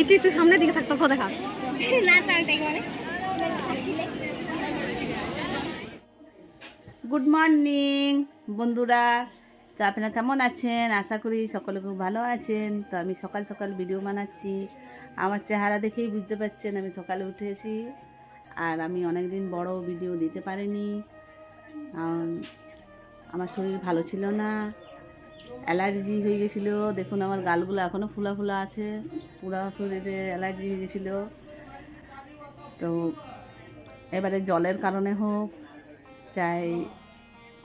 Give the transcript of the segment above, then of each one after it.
একটু একটু সামনের দিকে থাক তোকে দেখা না তাও দেখো গুড মর্নিং বন্ধুরা। তো আপনারা কেমন আছেন? আশা করি সকলে খুব ভালো আছেন। তো আমি সকাল সকাল ভিডিও বানাচ্ছি। আমার চেহারা দেখেই বুঝতে পারছেন আমি সকালে উঠেছি। আর আমি অনেক দিন বড় ভিডিও দিতে পারিনি। আম, আমার শরীর ভালো ছিল না। অ্যালার্জি হয়ে গেছিল। দেখুন আমার গালগুলো এখনও ফুলা ফুলা আছে, পুরা শরীরে অ্যালার্জি হয়ে গেছিল। তো এবারে জলের কারণে হোক, চাই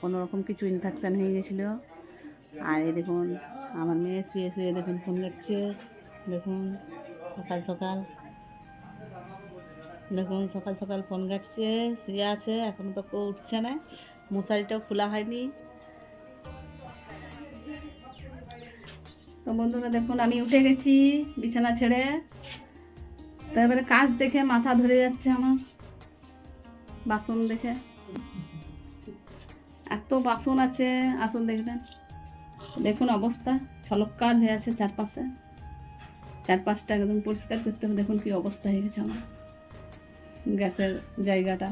কোনো রকম কিছু ইনফেকশান হয়ে গেছিল। আর এই দেখুন, আমার মেয়ে শুয়ে শুয়ে দেখুন ফোন করছে দেখুন, সকাল সকাল। দেখুন, সকাল সকাল ফোন কাটছে শুয়ে আছে এখনও তো কেউ উঠছে না। মশারিটাও খোলা হয়নি। তো বন্ধুরা দেখুন, আমি উঠে গেছি বিছানা ছেড়ে। তো এবারে কাজ দেখে মাথা ধরে যাচ্ছে আমার, বাসন দেখে। এত বাসন আছে, আসুন দেখবেন দেখুন অবস্থা, ছলক্কার হয়ে আছে চারপাশে। চারপাশটা একদম পরিষ্কার করতে হবে, দেখুন কি অবস্থা হয়ে গেছে আমার। গ্যাসের জায়গাটা,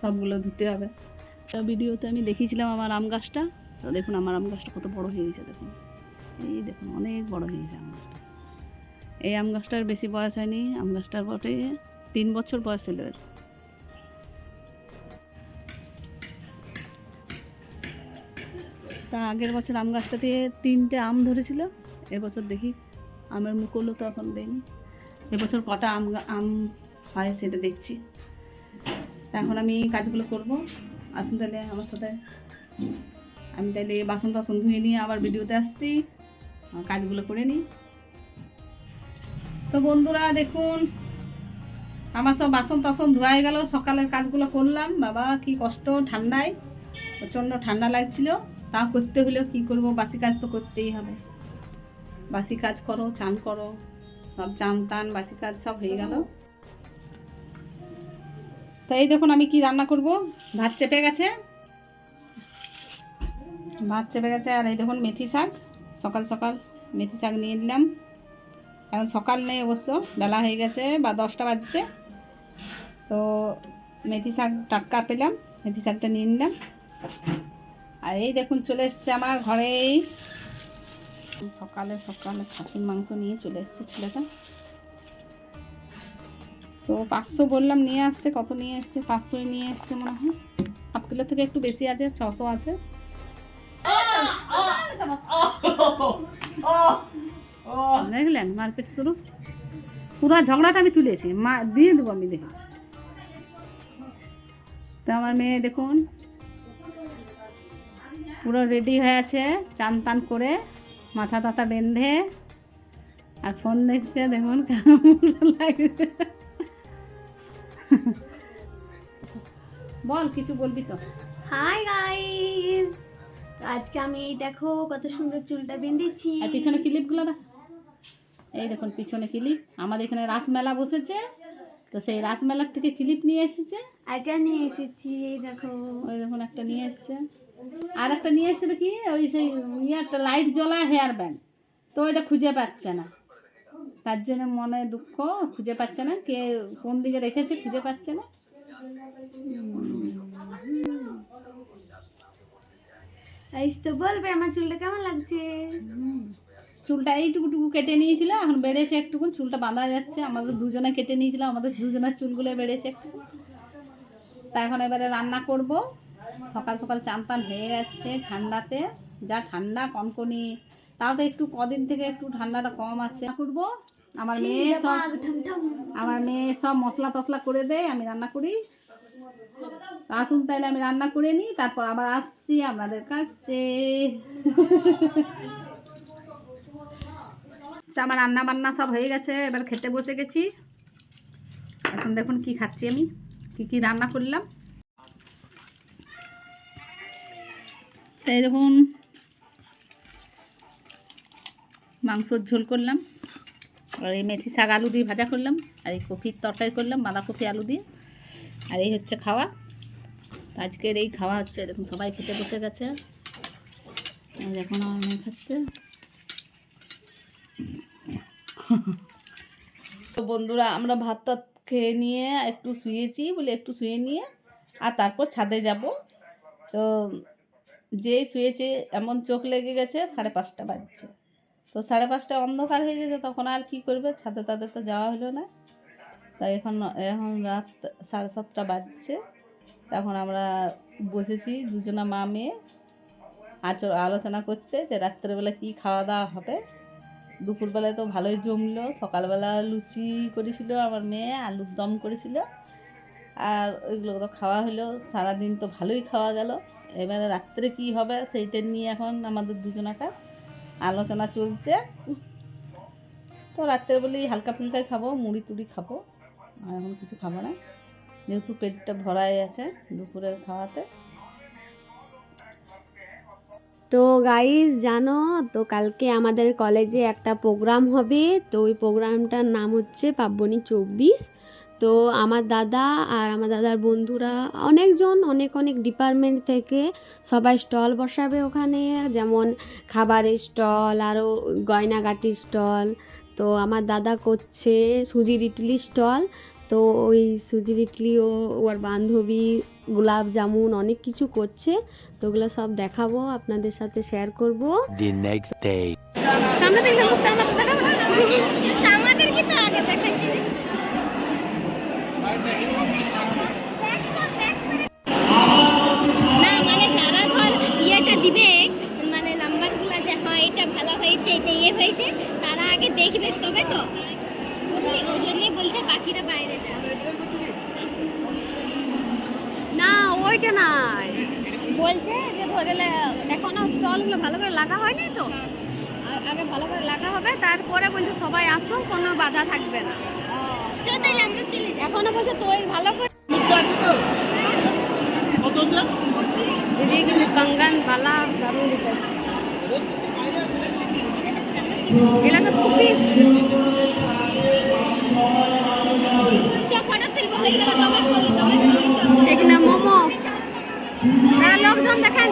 সবগুলো ধুতে হবে। তো ভিডিওতে আমি দেখিয়েছিলাম আমার আম গাছটা, তো দেখুন আমার আম গাছটা কত বড় হয়ে গেছে, দেখুন। এই দেখুন, অনেক বড় হয়ে গেছে আম গাছটা। এই আম গাছটার বেশি বয়স হয়নি, আম গাছটার বটে তিন বছর বয়স ছিল এর। তা আগের বছর আম গাছটাতে তিনটে আম ধরেছিল, এবছর দেখি আমের মুকুলও তো এখন দেয়নি। এবছর কটা আম আম হয় সেটা দেখছি। এখন আমি কাজগুলো করব। আসুন তাহলে আমার সাথে। আমি তাহলে বাসন টাসন ধুয়ে নিয়ে আবার ভিডিওতে আসছি। কাজগুলো করে নিই। তো বন্ধুরা, দেখুন, আমার সব বাসন টাসন ধোয়াই গেল। সকালের কাজগুলো করলাম। বাবা, কি কষ্ট, ঠান্ডায়, প্রচণ্ড ঠান্ডা লাগছিল। তা করতে হলেও কি করব? বাসি কাজ তো করতেই হবে। বাসি কাজ করো, চান করো, সব চান টান, বাসি কাজ সব হয়ে গেল। তো এই দেখুন, আমি কি রান্না করব? ভাত চেপে গেছে। ভাত চেপে গেছে, আর এই দেখুন, মেথি শাক। সকাল সকাল মেথি শাক নিয়ে নিলাম। এখন সকাল নেই অবশ্য, বেলা হয়ে গেছে বা দশটা বাজছে। তো মেথি শাক টাটকা পেলাম, মেথি শাকটা নিয়ে নিলাম। আর এই দেখুন চলে এসছে আমার ঘরেই সকালে সকালে খাসির মাংস নিয়ে চলে এসছে ছেলেটা। তো পাঁচশো বললাম নিয়ে আসতে, কত নিয়ে এসছে? পাঁচশোই নিয়ে এসছে মনে হয়। হাফ কিলো থেকে একটু বেশি আছে, ছশো আছে। দেখলেন, মারপিট শুরু। পুরো ঝগড়াটা আমি তুলেছি। মা, দিয়ে দেবো আমি, দেখি। তো আমার মেয়ে দেখুন, পুরো রেডি হয়ে আছে, চান টান করে, মাথা টাথা বেঁধে, আর ফোন দেখছে, দেখুন লাগছে। বল, কিছু বলবি তো। হাই গাইস আজকে আমি দেখো কত সুন্দর চুলটা বেঁধেছি। আর পিছনে ক্লিপগুলো দেখ এই দেখুন পিছনে ক্লিপ আমাদের এখানে রাসমেলা বসেছে তো সেই রাসমেলার থেকে ক্লিপ নিয়ে এসেছে? এটা নিয়ে এসেছি এই দেখো। ওই দেখুন একটা নিয়ে এসছে। আর একটা নিয়ে এসেছিল কি? ওই সেই ইয়ারটা লাইট জ্বলা হেয়ার ব্যান্ড তো ওইটা খুঁজে পাচ্ছে না। তার জন্য মনে দুঃখ খুঁজে পাচ্ছে না। কে কোন দিকে রেখেছে খুঁজে পাচ্ছে না। গাইস তো বলবে আমার চুলটা কেমন লাগছে। চুলটা এইটুকুটুকু কেটে নিয়েছিল এখন বেড়েছে একটুকু চুলটা বাঁধা যাচ্ছে। আমাদের দুজনে কেটে নিয়েছিল আমাদের দুজনের চুলগুলো বেড়েছে একটু তা এখন এবারে রান্না করব। সকাল সকাল চান টান হয়ে যাচ্ছে ঠান্ডাতে যা ঠান্ডা কনকনি। তাও তো একটু কদিন থেকে একটু ঠান্ডাটা কম আছে। করব। আমার মেয়ে সব। আমার মেয়ে সব মশলা টসলা করে দেয় আমি রান্না করি। আসুন তাহলে আমি রান্না করে নিই, তারপর আবার আসছি আপনাদের কাছে। আমার রান্না বান্না সব হয়ে গেছে, এবার খেতে বসে গেছি। এখন দেখুন কি খাচ্ছি আমি, কি কি রান্না করলাম। তো এই দেখুন, মাংসর ঝোল করলাম, আর এই মেথি শাক আলু দিয়ে ভাজা করলাম, আর এই কপির তরকারি করলাম, বাঁধাকপি আলু দিয়ে, আর এই হচ্ছে খাওয়া। আজকের এই খাওয়া হচ্ছে দেখুন সবাই খেতে বসে গেছে। এখন আমার মেয়ে খাচ্ছে। তো বন্ধুরা, আমরা ভাত টাত খেয়ে নিয়ে একটু শুয়েছি বলে একটু শুয়ে নিয়ে, আর তারপর ছাদে যাব। তো যেই শুয়েছে, এমন চোখ লেগে গেছে, সাড়ে পাঁচটা বাজছে। তো সাড়ে পাঁচটা অন্ধকার হয়ে গেছে, তখন আর কি করবে? ছাদে তাদের তো যাওয়া হলো না। তাই এখন এখন রাত সাড়ে সাতটা বাজছে। তখন আমরা বসেছি, দুজনা মা মেয়ে আচ আলোচনা করতে যে রাত্রেবেলা কি খাওয়া দাওয়া হবে। দুপুরবেলায় তো ভালোই জমলো, সকালবেলা লুচি করেছিল আমার মেয়ে আলুর দম করেছিল। আর ওইগুলো তো খাওয়া হলো, সারাদিন তো ভালোই খাওয়া গেল। এবারে রাত্রে কি হবে সেইটা নিয়ে এখন আমাদের দুজনাটা আলোচনা চলছে। তো রাত্রে বলি হালকা ফুলকাই খাব মুড়ি টুড়ি খাব, আর এখন কিছু খাব না। যেহেতু পেটটা ভরাই আছে দুপুরের খাওয়াতে। তো গাইজ জানো? তো কালকে আমাদের কলেজে একটা প্রোগ্রাম হবে। তো ওই প্রোগ্রামটার নাম হচ্ছে পাব্বনী চব্বিশ। তো আমার দাদা আর আমার দাদার বন্ধুরা অনেকজন, অনেক অনেক ডিপার্টমেন্ট থেকে সবাই স্টল বসাবে ওখানে। যেমন খাবারের স্টল আরও গয়নাগাটির স্টল তো আমার দাদা করছে সুজির ইডলি স্টল তো ওই সুজির ইডলি ও ওর বান্ধবী গোলাপ জামুন অনেক কিছু করছে তো ওগুলো সব দেখাবো আপনাদের সাথে শেয়ার করব। The next day. সামনে মুখটা আমাদের কি তো আগে দেখাচ্ছি না মানে যারা ধর ইয়েটা দিবে মানে নাম্বারগুলো যে হয় এটা ভালো হয়েছে এটা ইয়ে হয়েছে তারা আগে দেখবে তবে তো। ওই জন্যই বলছে বাকিরা বাইরে যা না ওইটা নাই। বলছে যে ধরে এখনও স্টলগুলো ভালো করে লাগা হয়নি তো? আগে ভালো করে লাগা হবে তারপরে বলছে সবাই আসো কোনো বাধা থাকবে না। চল তাহলে আমরা চলে এখনও বলছে তোই ভালো করে এদিকে কিন্তু কঙ্গান বালা দারুণ ঢুকেছে এগুলা সব কুকিজ। এখানে মোমো লোকজন দেখেন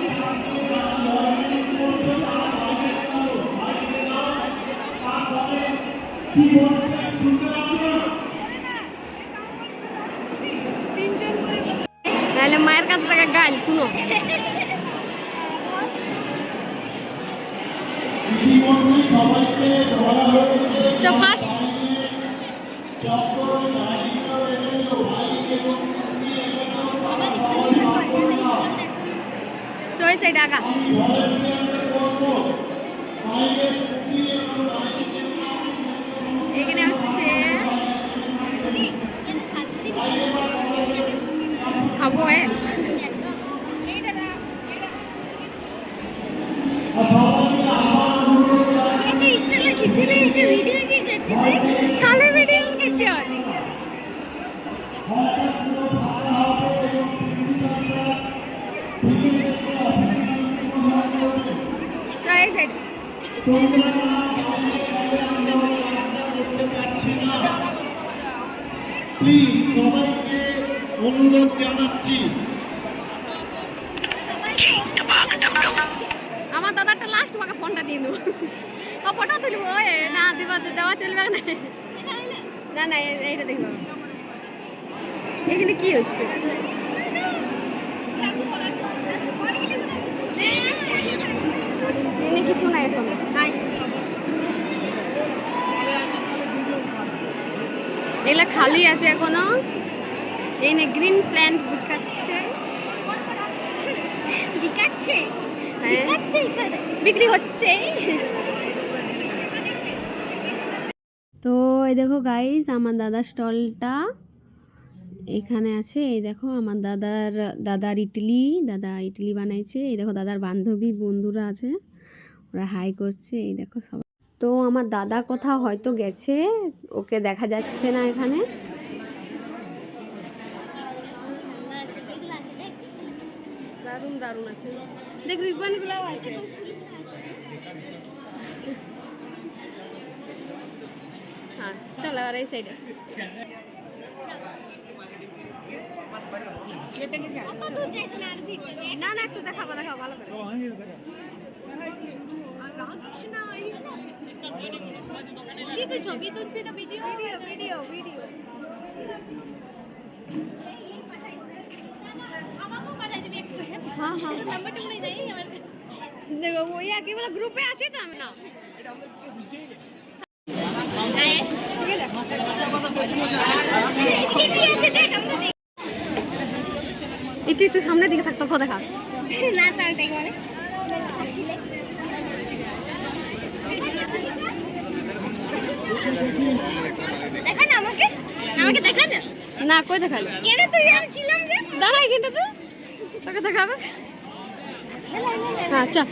নাহলে মায়ের কাছে থেকে গাল শুনো চ ফার্স্ট এই টাকা এখানে হচ্ছে প্লিজ সবাইকে অনুরোধ আমার দাদাটা লাস্ট তোমাকে ফোনটা দিয়ে দেবো। ও ফটো তুলবো না দেওয়া দেওয়া চলবে না। না না এইটা দেখব। এখানে কি হচ্ছে? এখানে কিছু নাই এখন। নাই। এগুলা খালি আছে এখনও। এই গ্রিন প্ল্যান্ট বিকাচ্ছে। বিকাচ্ছে? হ্যাঁ। বিকাচ্ছে এখানে? বিক্রি হচ্ছে। তো এই দেখো গাইস আমার দাদার স্টলটা এখানে আছে। এই দেখো আমার দাদার দাদার ইডলি দাদা ইডলি বানাইছে। এই দেখো দাদার বান্ধবী বন্ধুরা আছে। ওরা হাই করছে এই দেখো সবাই তো আমার দাদা কোথাও হয়তো গেছে ওকে দেখা যাচ্ছে না এখানে। দারুণ দারুণ আছে। দেখ রিবনগুলোও আছে। হ্যাঁ চলো আর এই সাইডে কত দূর যাইছ না আর ভিতরে না না একটু দেখাবো দেখাবো ভালো করে। ছবি তুলছি না ভিডিও ভিডিও ভিডিও একেবারে গ্রুপে আছে তো আমি না কি একটু সামনের দিকে থাকতো কো দেখা। না তাও দেখো। দেখান আমাকে। আমাকে দেখান। না কই দেখাল কেন তুই আমি ছিলাম যে? দাঁড়া এখানটা তো। তোকে দেখাবে? হ্যাঁ চল